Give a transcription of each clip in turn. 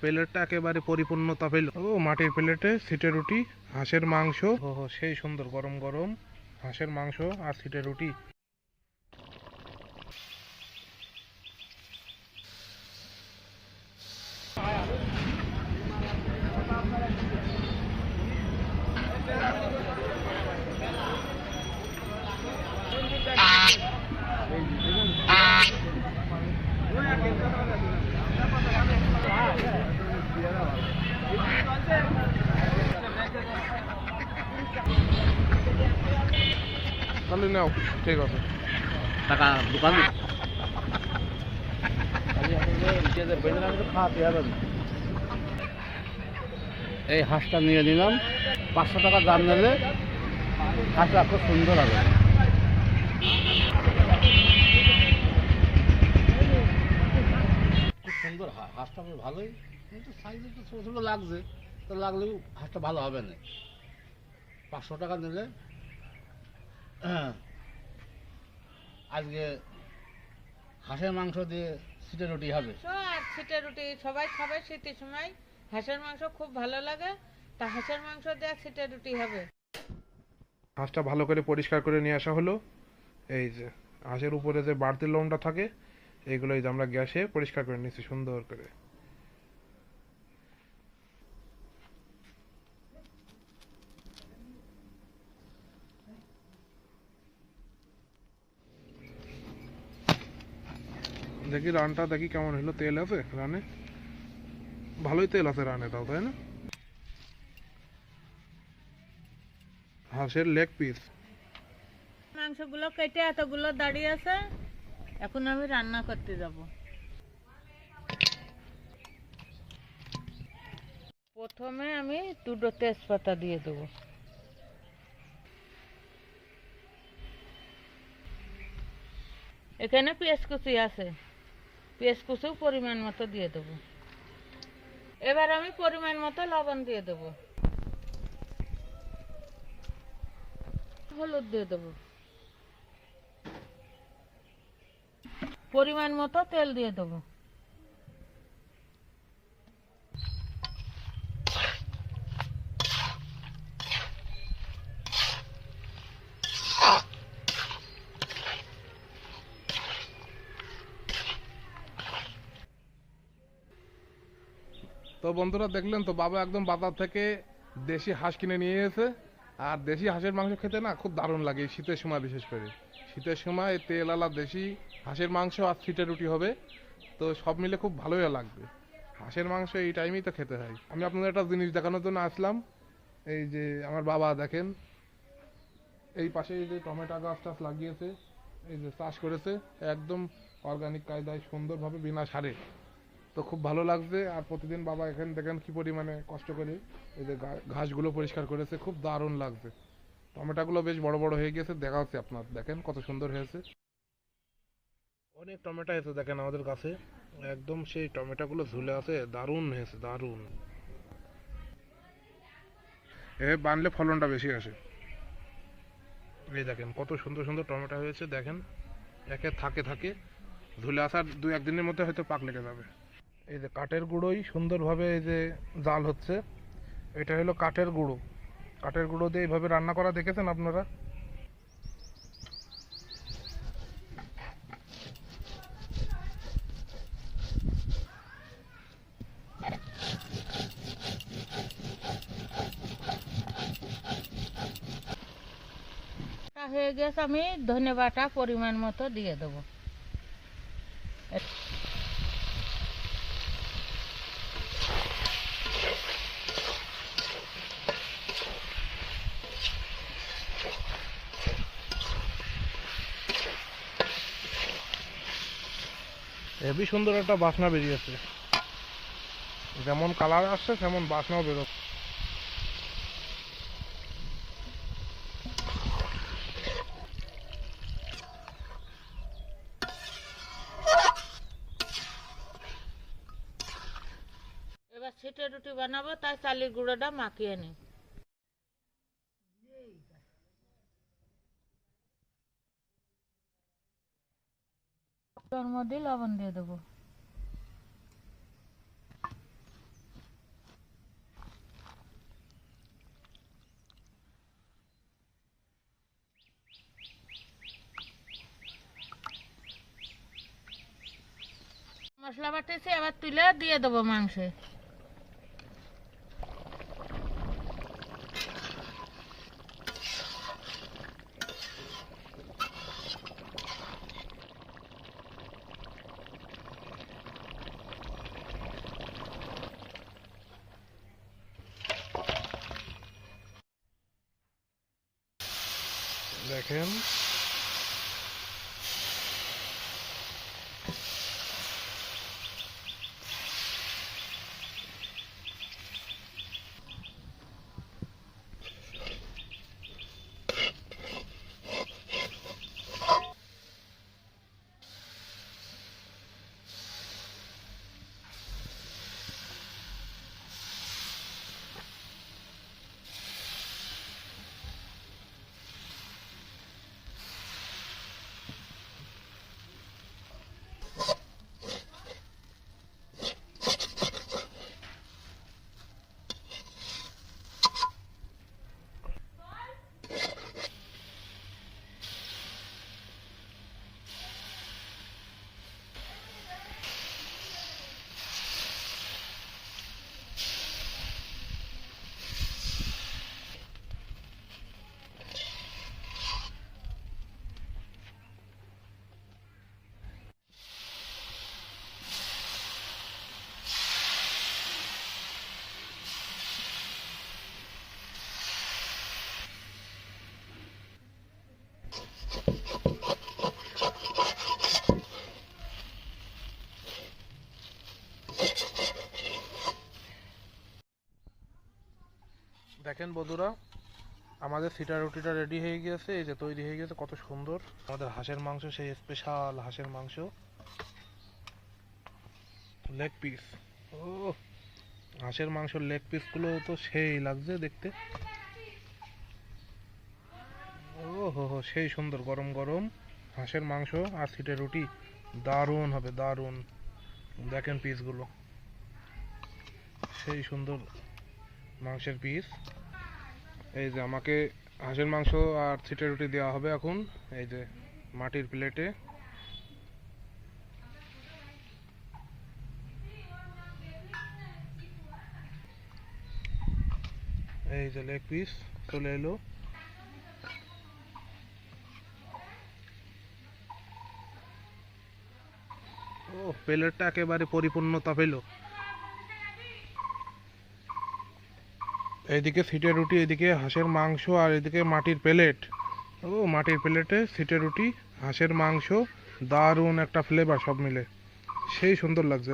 প্লেটটা একেবারে পরিপূর্ণতা পেল। ও, মাটির প্লেটে সিটে রুটি, হাঁসের মাংস। ও সেই সুন্দর গরম গরম হাঁসের মাংস আর সিটে রুটি। তাহলে নাও ঠিক আছে। টাকা দোকান এই হাঁসটা নিয়ে নিলাম। পাঁচশো টাকা দাম নিলে হাঁসটা খুব সুন্দর হবে। খুব সুন্দর হাঁস হাঁসটা বেশ ভালোই। কিন্তু সাইজ একটু ছোটো ছোটো লাগছে। তো লাগলেও হাঁসটা ভালো হবে না। পাঁচশো টাকা নিলে আজকে হাঁসের মাংস দিয়ে সিটে রুটি হবে। আর ছিটে রুটি সবাই খাবে শীতের সময়। হাঁসের মাংস খুব ভালো লাগে তা হাঁসের মাংস দেওয়া ছিটে রুটি হবে। হাঁসটা ভালো করে পরিষ্কার করে নিয়ে আসা হলো। এই যে হাঁসের উপরে যে বাড়তি লোমটা থাকে এইগুলো এই যে আমরা গ্যাসে পরিষ্কার করে নিচ্ছি সুন্দর করে। দেখি রানটা, দেখি কেমন হলো। তেল আছে রানে? ভালোই তেল আছে রানে তাও, তাই না? হাঁসের লেগ পিস মাংসগুলো কেটে এতগুলো দাঁড়িয়ে আছে, এখন আমি রান্না করতে যাব। প্রথমে আমি দুটো তেজপাতা দিয়ে দেবো। এখানে পেঁয়াজ কুচি আছে। পেঁয়াজ পরিমাণ মতো দিয়ে দেবো। এবার আমি পরিমাণ মতো লবণ দিয়ে দেবো। হলুদ দিয়ে দেবো। পরিমাণ মতো তেল দিয়ে দেবো। তো বন্ধুরা দেখলেন তো বাবা একদম বাজার থেকে দেশি হাঁস কিনে নিয়ে এসেছে আর দেশি হাঁসের মাংস খেতে না খুব দারুণ লাগে এই শীতের সময় বিশেষ করে। শীতের সময় তেল আলা দেশি হাঁসের মাংস আর ছিটে রুটি হবে, তো সব মিলে খুব ভালোই লাগবে। হাঁসের মাংস এই টাইমেই তো খেতে হয়। আমি আপনাদের একটা জিনিস দেখানোর জন্য আসলাম। এই যে আমার বাবা দেখেন, এই পাশে যে টমেটো গাছ টাছ লাগিয়েছে, এই যে চাষ করেছে, একদম অর্গানিক কায়দায় সুন্দরভাবে বিনা সারে। তো খুব ভালো লাগছে। আর প্রতিদিন বাবা এখানে দেখেন কি পরিমাণে কষ্ট করে এই যে ঘাসগুলো পরিষ্কার করেছে খুব দারুণ লাগছে। টমেটোগুলো বেশ বড় বড় হয়ে গেছে দেখা হচ্ছে আপনার দেখেন কত সুন্দর হয়েছে। অনেক টমেটো আছে দেখেন আমাদের কাছে একদম সেই টমেটোগুলো ঝুলে আছে দারুণ হয়েছে দারুণ। এ বানলে ফলনটা বেশি আসে। এই দেখেন কত সুন্দর সুন্দর টমেটো হয়েছে দেখেন একে থাকে থাকে ধুলে আসার দু একদিনের মধ্যে হয়তো পাক লেগে যাবে। এই যে কাঠের গুঁড়োই সুন্দরভাবে এই যে জাল হচ্ছে, এটা হলো কাঠের গুঁড়ো। কাঠের গুঁড়ো দিয়ে এইভাবে রান্না করা দেখেছেন আপনারা? হয়ে গেছে আমি ধনে বাটা পরিমাণ মতো দিয়ে দেবো। হেবি সুন্দর একটা বাসনা বেরিয়েছে যেমন কালার আসছে, তেমন বাসনাও বেরোচ্ছে এবার ছিটে রুটি বানাবো, তাই চালের গুঁড়োটা মাখিয়ে নিই। তার মধ্যে লবণ দিয়ে দেবো। মশলা বাটেছি আবার তুলে দিয়ে দেবো মাংসে। দেখেন। দেখেন বন্ধুরা, আমাদের সিটা রুটিটা রেডি হয়ে গিয়েছে, এই যে তৈরি হয়ে গেছে কত সুন্দর। আমাদের হাঁসের মাংস, সেই স্পেশাল হাঁসের মাংস। লেগ পিস ও, হাঁসের মাংসের লেগ পিসগুলো তো সেই লাগছে দেখতে। ও, হো হো, সেই সুন্দর, গরম গরম হাঁসের মাংস আর সিটে রুটি। দারুণ হবে, দারুণ। দেখেন পিসগুলো সেই সুন্দর মাংসের পিস এই যে আমাকে হাঁসের মাংস আর ছিটে রুটি দেওয়া হবে এখন। এই যে মাটির প্লেটে এই যে লেগ পিস চলে এলো। ও প্লেটটা একেবারে পরিপূর্ণতা পেল। এইদিকে সিটে রুটি, এদিকে হাঁসের মাংস আর এদিকে মাটির প্লেট। ও, মাটির প্লেটে সিটে রুটি, হাঁসের মাংস, দারুণ একটা ফ্লেভার সব মিলে। সেই সুন্দর লাগছে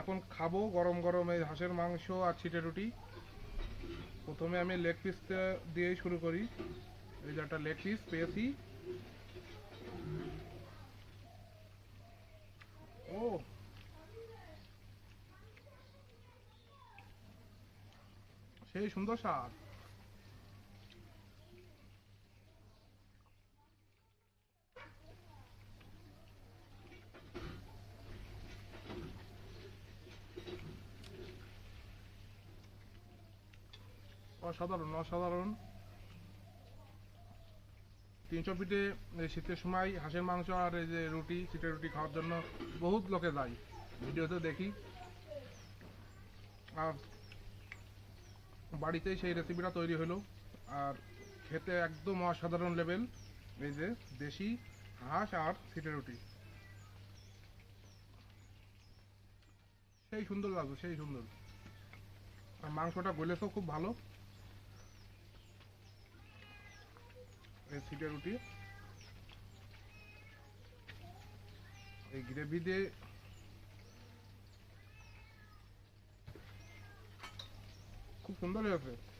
এখন খাব গরম গরম এই হাঁসের মাংস আর ছিটে রুটি। প্রথমে আমি লেগ পিস দিয়েই শুরু করি। এই যে একটা লেগ পিস পেয়েছি। ও সেই সুন্দর স্বাদ অসাধারণ অসাধারণ। তিনশো ফিটে শীতের সময় হাঁসের মাংস আর এই যে রুটি শীতের রুটি খাওয়ার জন্য বহুত লোকে যায়। ভিডিওতে দেখি। আর বাড়িতেই সেই রেসিপিটা তৈরি হলো। আর খেতে একদম অসাধারণ লেভেল এই যে দেশি হাঁস আর সিটে রুটি। সেই সুন্দর লাগবে সেই সুন্দর। আর মাংসটা গলেছেও খুব ভালো। এই সিটে রুটি। এই গ্রেভি দিয়ে খুব সুন্দর হয়েছে